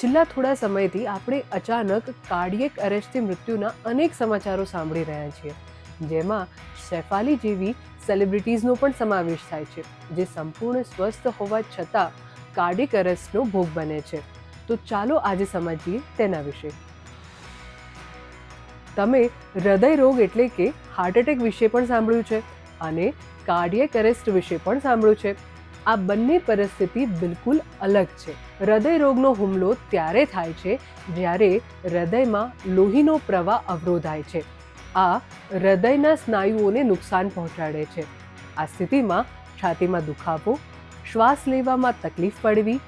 છેલ્લા થોડા સમયથી આપણે અચાનક કાર્ડિયક અરેસ્ટથી મૃત્યુના અનેક સમાચારો સાંભળી રહ્યા છીએ. જેમાં શેફાલી જેવી સેલિબ્રિટીઝનો પણ સમાવેશ થાય છે, જે સંપૂર્ણ સ્વસ્થ હોવા છતાં કાર્ડિક અરેસ્ટનો ભોગ બને છે. તો ચાલો આજે સમજીએ તેના વિશે. તમે હૃદય રોગ એટલે કે હાર્ટ એટેક વિશે પણ સાંભળ્યું છે અને કાર્ડિયક અરેસ્ટ વિશે પણ સાંભળ્યું છે. આ બંને પરિસ્થિતિ બિલકુલ અલગ છે. હૃદય રોગનો હુમલો ત્યારે થાય છે જ્યારે હૃદયમાં લોહીનો પ્રવાહ અવરોધાય છે. આ હૃદયના સ્નાયુઓને નુકસાન પહોંચાડે છે. આ સ્થિતિમાં છાતીમાં દુખાવો, શ્વાસ લેવામાં તકલીફ પડવી,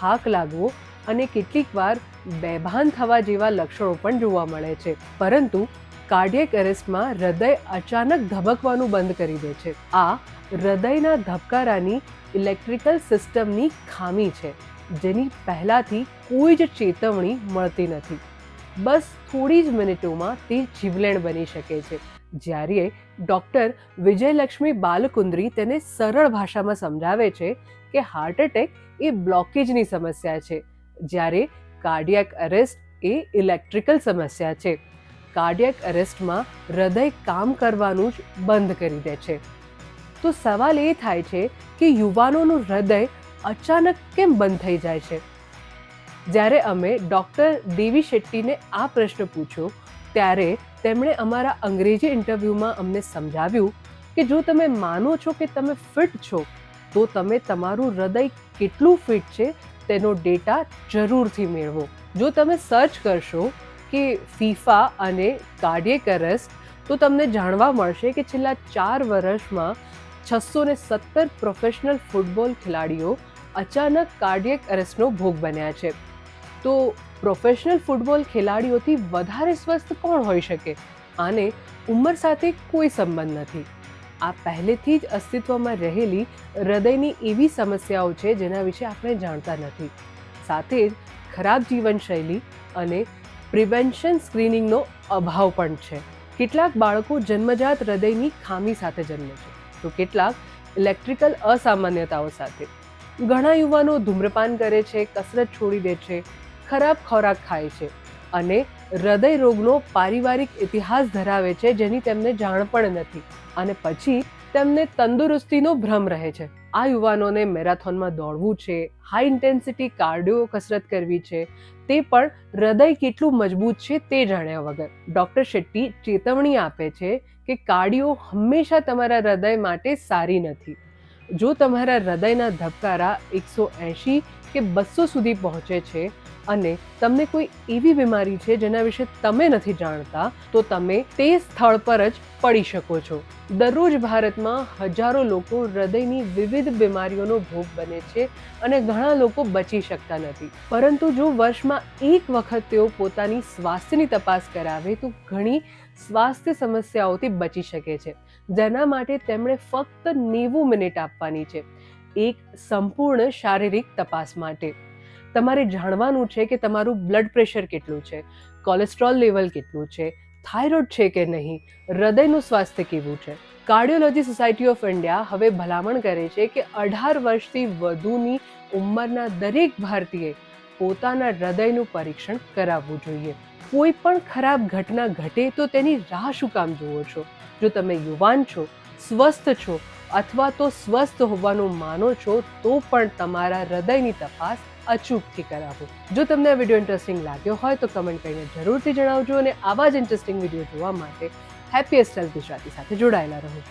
થાક લાગવો અને કેટલીક વાર બેભાન થવા જેવા લક્ષણો પણ જોવા મળે છે. પરંતુ કાર્ડિયક એરેસ્ટમાં હૃદય અચાનક ધબકવાનું બંધ કરી દે છે. આ હૃદયના ધબકારાની ઇલેક્ટ્રિકલ સિસ્ટમની ખામી છે, જેની પહેલાંથી કોઈ જ ચેતવણી મળતી નથી. બસ થોડી જ મિનિટોમાં તે જીવલેણ બની શકે છે. જ્યારે ડૉક્ટર વિજયલક્ષ્મી બાલકુંદ્રી તેને સરળ ભાષામાં સમજાવે છે કે હાર્ટ એટેક એ બ્લોકેજની સમસ્યા છે, જ્યારે કાર્ડિયક અરેસ્ટ એ ઇલેક્ટ્રિકલ સમસ્યા છે. કાર્ડિયક અરેસ્ટમાં હૃદય કામ કરવાનું જ બંધ કરી દે છે. તો સવાલ એ થાય છે કે યુવાનોનું હૃદય અચાનક કેમ બંધ થઈ જાય છે? જ્યારે અમે ડૉક્ટર દેવી શેટ્ટીને આ પ્રશ્ન પૂછ્યો, ત્યારે તેમણે અમારા અંગ્રેજી ઇન્ટરવ્યૂમાં અમને સમજાવ્યું કે જો તમે માનો છો કે તમે ફિટ છો, તો તમે તમારું હૃદય કેટલું ફિટ છે તેનો ડેટા જરૂરથી મેળવો. જો તમે સર્ચ કરશો કે ફીફા અને કાર્ડિયક તો તમને જાણવા મળશે કે છેલ્લા ચાર વર્ષમાં છસો ને સત્તર પ્રોફેશનલ ફૂટબોલ ખેલાડીઓ અચાનક કાર્ડિયક અરેસ્ટનો ભોગ બન્યા છે. તો પ્રોફેશનલ ફૂટબોલ ખેલાડીઓથી વધારે સ્વસ્થ કોણ હોઈ શકે? આને ઉંમર સાથે કોઈ સંબંધ નથી. આ પહેલેથી જ અસ્તિત્વમાં રહેલી હૃદયની એવી સમસ્યાઓ છે જેના વિશે આપણે જાણતા નથી. સાથે જ ખરાબ જીવનશૈલી અને પ્રિવેન્શન સ્ક્રીનિંગનો અભાવ પણ છે. કેટલાક બાળકો જન્મજાત હૃદયની ખામી સાથે જન્મે છે, તો કેટલાક ઇલેક્ટ્રિકલ અસામાન્યતાઓ સાથે. ઘણા યુવાનો ધૂમ્રપાન કરે છે, કસરત છોડી દે છે, ખરાબ ખોરાક ખાય છે અને હૃદય રોગનો પારિવારિક ઇતિહાસ ધરાવે છે જેની તેમને જાણ પણ નથી. અને પછી તેમને તંદુરસ્તીનો ભ્રમ રહે છે. આ યુવાનોને મેરાથોનમાં દોડવું છે હાઈ ઇન્ટેન્સિટી કાર્ડિયો કસરત કરવી છે, તે પણ હૃદય કેટલું મજબૂત છે તે જાણ્યા વગર. ડૉક્ટર શેટ્ટી ચેતવણી આપે છે કે કાર્ડિયો હંમેશા તમારા હૃદય માટે સારી નથી. જો તમારા હૃદયના ધબકારા એકસો એંશી કે બસો સુધી પહોંચે છે અને તમને કોઈ એવી બીમારી છે જેના વિશે તમે નથી જાણતા, તો તમે તે સ્થળ પર જ પડી શકો છો. દરરોજ ભારતમાં હજારો લોકો હૃદયની વિવિધ બીમારીઓનો ભોગ બને છે અને ઘણા લોકો બચી શકતા નથી. પરંતુ જો વર્ષમાં એક વખત તેઓ પોતાની સ્વાસ્થ્યની તપાસ કરાવે, તો ઘણી સ્વાસ્થ્ય સમસ્યાઓથી બચી શકે છે. જેના માટે તેમણે ફક્ત નેવું મિનિટ આપવાની છે. એક સંપૂર્ણ શારીરિક તપાસ માટે. તમારે જાણવાનું છે કે તમારું બ્લડ પ્રેશર કેટલું છે કોલેસ્ટ્રોલ લેવલ કેટલું છે થાઇરોઇડ છે કે નહીં, હૃદયનું સ્વાસ્થ્ય કેવું છે? કાર્ડિયોલોજી સોસાયટી ઓફ ઇન્ડિયા હવે ભલામણ કરે છે કે અઢાર વર્ષથી વધુની ઉંમરના દરેક ભારતીય પોતાના હૃદયનું પરીક્ષણ કરાવવું જોઈએ. કોઈ પણ ખરાબ ઘટના ઘટે તો તેની રાહ શું કામ જુઓ છો? જો તમે યુવાન છો, સ્વસ્થ છો અથવા તો સ્વસ્થ હોવાનું માનો છો, તો પણ તમારા હૃદયની તપાસ અચૂકથી કરાવો. જો તમને આ વીડિયો ઇન્ટરેસ્ટિંગ લાગ્યો હોય તો કમેન્ટ કરીને જરૂરથી જણાવજો અને આવા જ ઇન્ટરેસ્ટિંગ વીડિયો જોવા માટે હેપીએસ્ટ હેલ્થ ગુજરાતી સાથે જોડાયેલા રહો.